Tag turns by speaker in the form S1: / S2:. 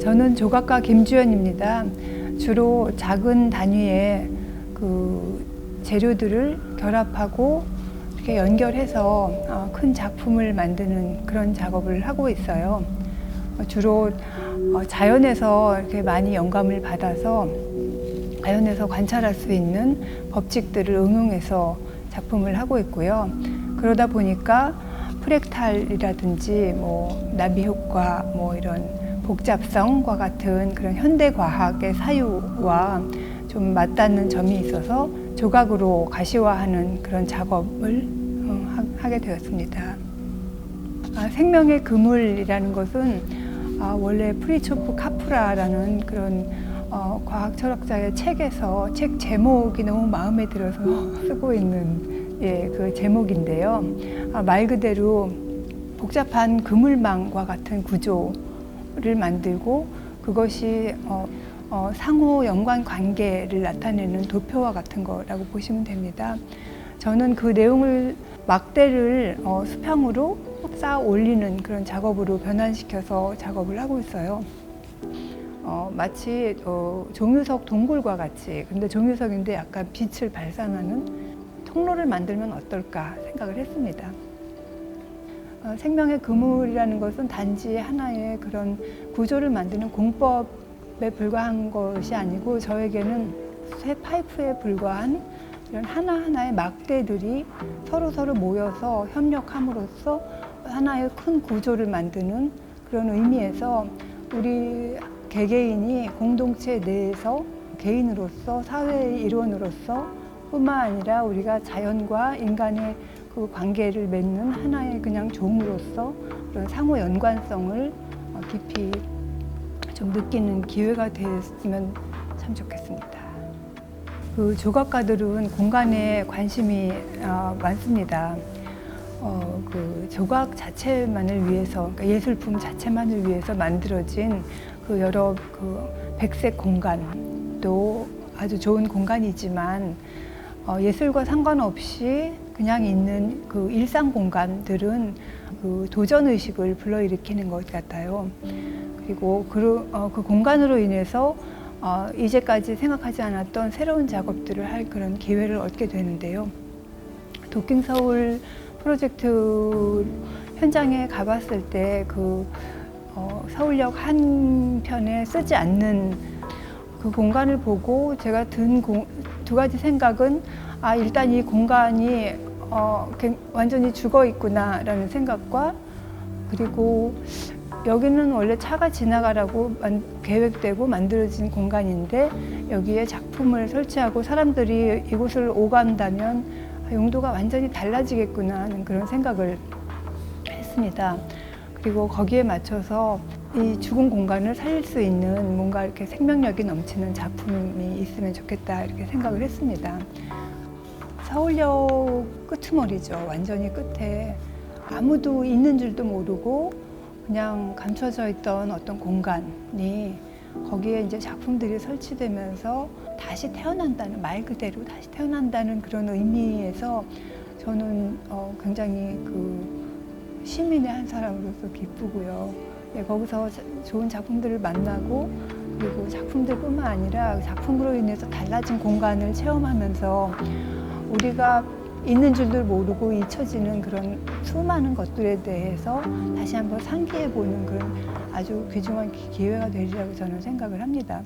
S1: 저는 조각가 김주연입니다. 주로 작은 단위의 그 재료들을 결합하고 이렇게 연결해서 어, 큰 작품을 만드는 그런 작업을 하고 있어요. 어, 주로 어, 자연에서 이렇게 많이 영감을 받아서 자연에서 관찰할 수 있는 법칙들을 응용해서 작품을 하고 있고요. 그러다 보니까 프랙탈이라든지 뭐 나비 효과 뭐 이런 복잡성과 같은 그런 현대 과학의 사유와 좀 맞닿는 점이 있어서 조각으로 가시화하는 그런 작업을 어, 하- 하게 되었습니다. 아, 생명의 그물이라는 것은 아, 원래 프리초프 카프라라는 그런 어, 과학 철학자의 책에서 책 제목이 너무 마음에 들어서 쓰고 있는 예, 그 제목인데요. 아, 말 그대로 복잡한 그물망과 같은 구조 를 만들고 그것이 어, 어, 상호 연관 관계를 나타내는 도표와 같은 거라고 보시면 됩니다. 저는 그 내용을 막대를 어, 수평으로 쌓아 올리는 그런 작업으로 변환시켜서 작업을 하고 있어요. 어, 마치 어, 종유석 동굴과 같이 근데 종유석인데 약간 빛을 발산하는 통로를 만들면 어떨까 생각을 했습니다. 어, 생명의 그물이라는 것은 단지 하나의 그런 구조를 만드는 공법에 불과한 것이 아니고 저에게는 새 파이프에 불과한 이런 하나하나의 막대들이 서로 서로 모여서 협력함으로써 하나의 큰 구조를 만드는 그런 의미에서 우리 개개인이 공동체 내에서 개인으로서 사회의 일원으로서 뿐만 아니라 우리가 자연과 인간의 그 관계를 맺는 하나의 그냥 종으로서 그런 상호 연관성을 어, 깊이 좀 느끼는 기회가 됐으면 참 좋겠습니다. 그 조각가들은 공간에 관심이 어, 많습니다. 어, 그 조각 자체만을 위해서, 그러니까 예술품 자체만을 위해서 만들어진 그 여러 그 백색 공간도 아주 좋은 공간이지만 어, 예술과 상관없이 그냥 있는 그 일상 공간들은 그 도전 의식을 불러일으키는 것 같아요. 그리고 그, 어, 그 공간으로 인해서 어, 이제까지 생각하지 않았던 새로운 작업들을 할 그런 기회를 얻게 되는데요. 도킹 서울 프로젝트 현장에 가봤을 때그 어, 서울역 한 편에 쓰지 않는 그 공간을 보고 제가 든 두 가지 생각은 아 일단 이 공간이 어, 굉- 완전히 죽어 있구나라는 생각과 그리고 여기는 원래 차가 지나가라고 만- 계획되고 만들어진 공간인데 여기에 작품을 설치하고 사람들이 이곳을 오간다면 아, 용도가 완전히 달라지겠구나 하는 그런 생각을 했습니다. 그리고 거기에 맞춰서 이 죽은 공간을 살릴 수 있는 뭔가 이렇게 생명력이 넘치는 작품이 있으면 좋겠다 이렇게 생각을 했습니다. 서울역 끄트머리죠. 완전히 끝에 아무도 있는 줄도 모르고 그냥 감춰져 있던 어떤 공간이 거기에 이제 작품들이 설치되면서 다시 태어난다는 말 그대로 다시 태어난다는 그런 의미에서 저는 어, 굉장히 그 시민의 한 사람으로서 기쁘고요. 네, 거기서 자- 좋은 작품들을 만나고 그리고 작품들뿐만 아니라 작품으로 인해서 달라진 공간을 체험하면서 우리가 있는 줄도 모르고 잊혀지는 그런 수많은 것들에 대해서 다시 한번 상기해 보는 그런 아주 귀중한 기- 기회가 되리라고 저는 생각을 합니다.